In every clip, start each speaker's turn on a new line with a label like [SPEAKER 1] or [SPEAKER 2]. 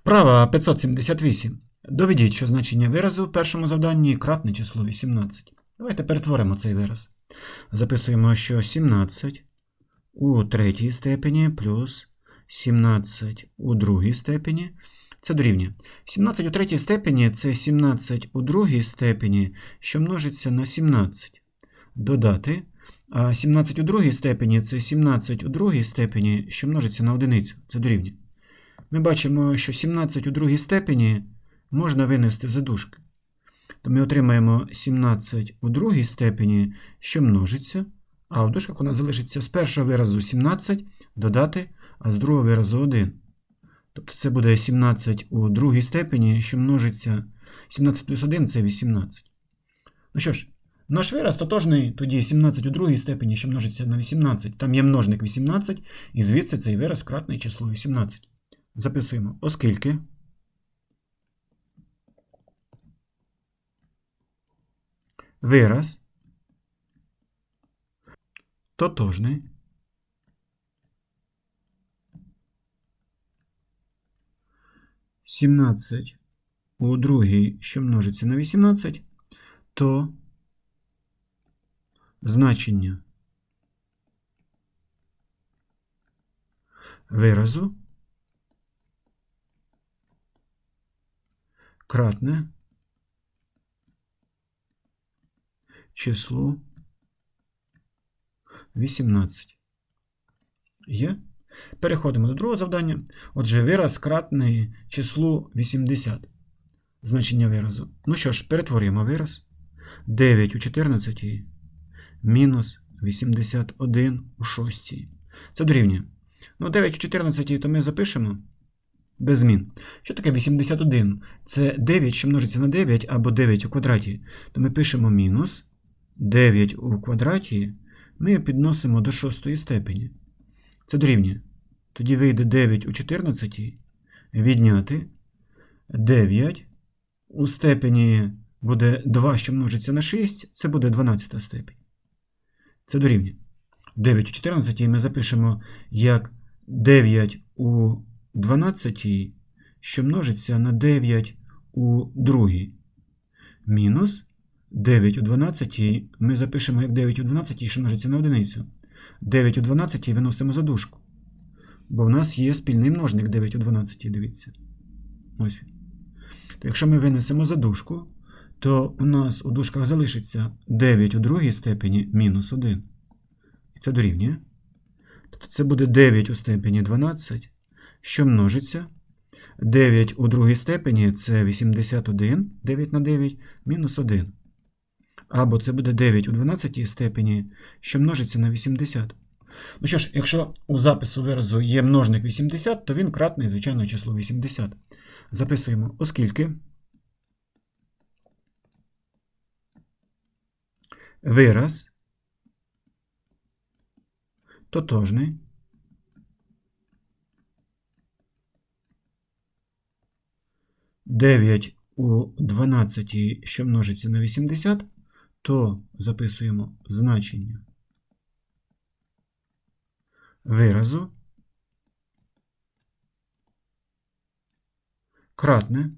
[SPEAKER 1] Вправа 578. Доведіть, що значення виразу в першому завданні кратне число 18. Давайте перетворимо цей вираз. Записуємо, що 17 у третій степені плюс 17 у другій степені. Це дорівнює. 17 у третій степені це 17 у другій степені, що множиться на 17. Додати. А 17 у другій степені це 17 у другій степені, що множиться на одиницю. Це дорівнює. Ми бачимо, що 17 у другій степені можна винести за дужки. То ми отримаємо 17 у другій степені, що множиться, а в дужках у нас залишиться з першого виразу 17 додати, а з другого виразу 1. Тобто це буде 17 у другій степені, що множиться 17 плюс 1 це 18. Ну що ж, наш вираз тотожний тоді 17 у другій степені, що множиться на 18. Там є множник 18, і звідси цей вираз кратний число 18. Записуємо, оскільки вираз тотожний сімнадцять у другій, що множиться на 18, то значення виразу кратне числу 18. Є? Переходимо до другого завдання. Отже, вираз кратний числу 80. Значення виразу. Ну що ж, перетворюємо вираз. 9 у 14 мінус 81 у 6. Це дорівнює. Ну, 9 у 14 то ми запишемо без змін. Що таке 81? Це 9, що множиться на 9 або 9 у квадраті. То ми пишемо мінус 9 у квадраті ми підносимо до шостої степені. Це дорівнює. Тоді вийде 9 у 14 відняти 9 у степені буде 2, що множиться на 6, це буде 12 степень. Це дорівнює. 9 у 14 ми запишемо як 9 у 12, що множиться на 9 у другій. Мінус 9 у 12 ми запишемо як 9 у 12, що множиться на одиницю. 9 у 12 виносимо за дужку. Бо в нас є спільний множник 9 у 12, дивіться. Ось. То якщо ми винесемо за дужку, то у нас у дужках залишиться 9 у другій степені мінус 1. І це дорівнює. Тобто це буде 9 у степені 12, що множиться. 9 у другій степені це 81, 9 на 9, мінус 1. Або це буде 9 у 12 степені, що множиться на 80. Ну що ж, якщо у запису виразу є множник 80, то він кратний, звичайно, число 80. Записуємо, оскільки вираз тотожний Дев'ять у 12, що множиться на 80, то записуємо значення виразу кратне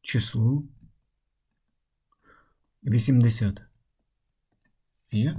[SPEAKER 1] числу 80. Є?